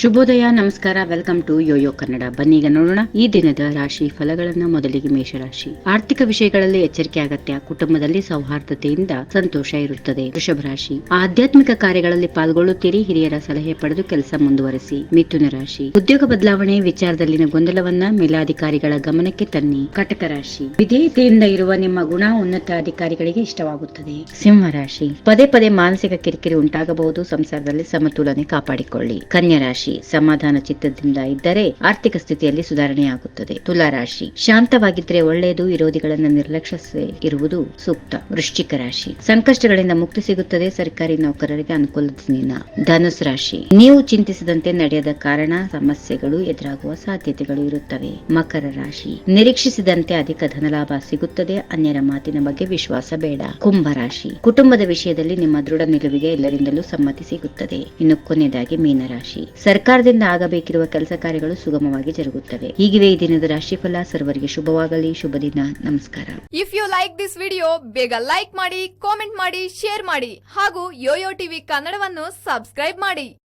ಶುಭೋದಯ, ನಮಸ್ಕಾರ, welcome to Yoyo Kannada. ಬನ್ನೀಗ ನೋಡೋಣ ಈ ದಿನದ ರಾಶಿ ಫಲಗಳನ್ನ ಮೊದಲಿಗೆ ಮೇಷರಾಶಿ. ಆರ್ಥಿಕ ವಿಷಯಗಳಲ್ಲಿ ಎಚ್ಚರಿಕೆ ಅಗತ್ಯ, ಕುಟುಂಬದಲ್ಲಿ ಸೌಹಾರ್ದತೆಯಿಂದ ಸಂತೋಷ ಇರುತ್ತದೆ. ವೃಷಭ ರಾಶಿ, ಆಧ್ಯಾತ್ಮಿಕ ಕಾರ್ಯಗಳಲ್ಲಿ ಪಾಲ್ಗೊಳ್ಳುತ್ತೀರಿ, ಹಿರಿಯರ ಸಲಹೆ ಪಡೆದು ಕೆಲಸ ಮುಂದುವರೆಸಿ. ಮಿಥುನ ರಾಶಿ, ಉದ್ಯೋಗ ಬದಲಾವಣೆ, ವಿಚಾರದಲ್ಲಿನ ಗೊಂದಲವನ್ನ ಮೇಲಾಧಿಕಾರಿಗಳ ಗಮನಕ್ಕೆ ತನ್ನಿ. ಕಟಕ ರಾಶಿ, ವಿಧೇಯತೆಯಿಂದ ಇರುವ ನಿಮ್ಮ ಗುಣ ಉನ್ನತ ಅಧಿಕಾರಿಗಳಿಗೆ ಇಷ್ಟವಾಗುತ್ತದೆ. ಸಿಂಹ ರಾಶಿ, ಪದೇ ಪದೇ ಮಾನಸಿಕ ಕಿರಿಕಿರಿ ಉಂಟಾಗಬಹುದು, ಸಂಸಾರದಲ್ಲಿ ಸಮತೋಲನೆ ಕಾಪಾಡಿಕೊಳ್ಳಿ. ಕನ್ಯಾ ರಾಶಿ ಸಮಾಧಾನ ಚಿತ್ತದಿಂದ ಇದ್ದರೆ ಆರ್ಥಿಕ ಸ್ಥಿತಿಯಲ್ಲಿ ಸುಧಾರಣೆಯಾಗುತ್ತದೆ. ತುಲಾ ರಾಶಿ, ಶಾಂತವಾಗಿದ್ರೆ ಒಳ್ಳೆಯದು, ವಿರೋಧಿಗಳನ್ನ ನಿರ್ಲಕ್ಷಿಸದೆ ಇರುವುದು ಸೂಕ್ತ. ವೃಶ್ಚಿಕ ರಾಶಿ, ಸಂಕಷ್ಟಗಳಿಂದ ಮುಕ್ತಿ ಸಿಗುತ್ತದೆ, ಸರ್ಕಾರಿ ನೌಕರರಿಗೆ ಅನುಕೂಲದ ದಿನ. ಧನುಸ್ ರಾಶಿ, ನೀವು ಚಿಂತಿಸಿದಂತೆ ನಡೆಯದ ಕಾರಣ ಸಮಸ್ಯೆಗಳು ಎದುರಾಗುವ ಸಾಧ್ಯತೆಗಳು ಇರುತ್ತವೆ. ಮಕರ ರಾಶಿ, ನಿರೀಕ್ಷಿಸಿದಂತೆ ಅಧಿಕ ಧನಲಾಭ ಸಿಗುತ್ತದೆ, ಅನ್ಯರ ಮಾತಿನ ಬಗ್ಗೆ ವಿಶ್ವಾಸ ಬೇಡ. ಕುಂಭ ರಾಶಿ, ಕುಟುಂಬದ ವಿಷಯದಲ್ಲಿ ನಿಮ್ಮ ದೃಢ ನಿಲುವಿಗೆ ಎಲ್ಲರಿಂದಲೂ ಸಮ್ಮತಿ ಸಿಗುತ್ತದೆ. ಇನ್ನು ಕೊನೆಯದಾಗಿ ಮೀನರಾಶಿ ಸರ್ಕಾರದಿಂದ ಆಗಬೇಕಿರುವ ಕೆಲಸ ಕಾರ್ಯಗಳು ಸುಗಮವಾಗಿ ಜರುಗುತ್ತವೆ. ಹೀಗಿದೆ ಈ ದಿನದ ರಾಶಿಫಲ ಸರ್ವರಿಗೆ ಶುಭವಾಗಲಿ. ಶುಭ ದಿನ. ನಮಸ್ಕಾರ. If you like this video ಬೇಗ ಲೈಕ್ ಮಾಡಿ ಕಾಮೆಂಟ್ ಮಾಡಿ ಶೇರ್ ಮಾಡಿ ಹಾಗೂ ಯೋಯೋ ಟಿವಿ ಕನ್ನಡವನ್ನು ಸಬ್ಸ್ಕ್ರೈಬ್ ಮಾಡಿ.